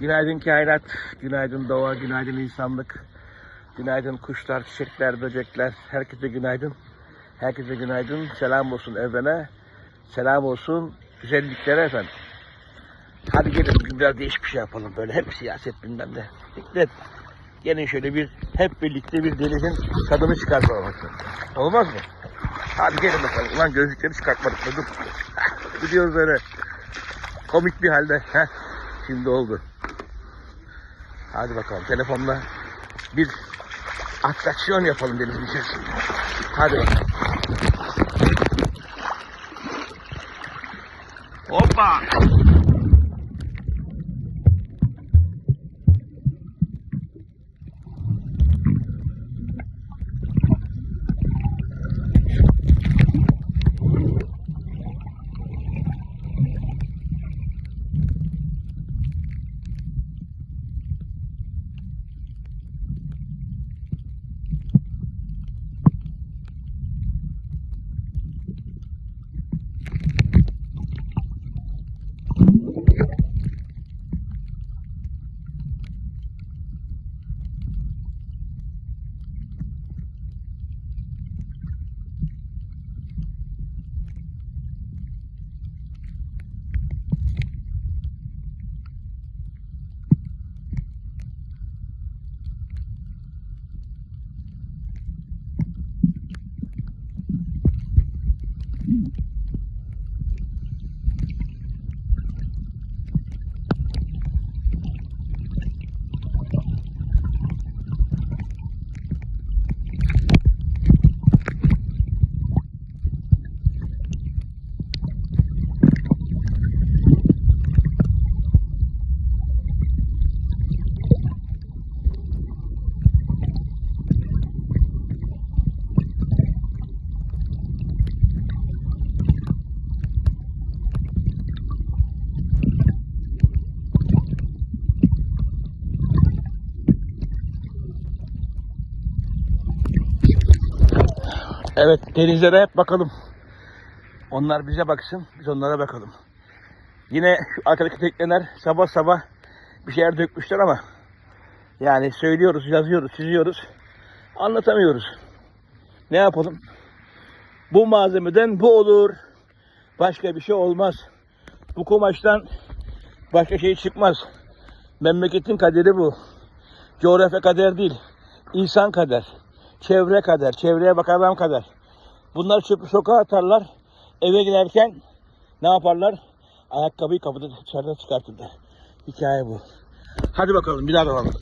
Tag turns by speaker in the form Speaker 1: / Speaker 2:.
Speaker 1: Günaydın kainat, günaydın doğa, günaydın insanlık, günaydın kuşlar, çiçekler, böcekler. Herkese günaydın. Herkese günaydın. Selam olsun evrene. Selam olsun güzelliklere efendim. Hadi gelin bugün biraz değişik bir şey yapalım böyle. Hep siyaset bilmem ne. Dikkat. Gelin şöyle bir hep birlikte bir denizin tadını çıkartalım. Olmaz mı? Hadi gelin bakalım. Ulan gözlükleri çıkartmadık mı? Dur. Gidiyoruz öyle. Komik bir halde. Heh. Şimdi oldu. Hadi bakalım telefonla bir atraksiyon yapalım denizin içerisinde. Hadi bakalım. Hoppa! Evet denizlere hep bakalım. Onlar bize baksın, biz onlara bakalım. Yine şu arkadaki tekneler sabah sabah bir şeyler dökmüşler ama yani söylüyoruz, yazıyoruz, çiziyoruz. Anlatamıyoruz. Ne yapalım? Bu malzemeden bu olur. Başka bir şey olmaz. Bu kumaştan başka şey çıkmaz. Memleketin kaderi bu. Coğrafya kader değil. İnsan kader. Çevre kader. Çevreye bak adam kader. Bunlar çöpü sokağa atarlar. Eve giderken ne yaparlar? Ayakkabıyı kapıda dışarıda çıkartırlar. Hikaye bu. Hadi bakalım bir daha alalım.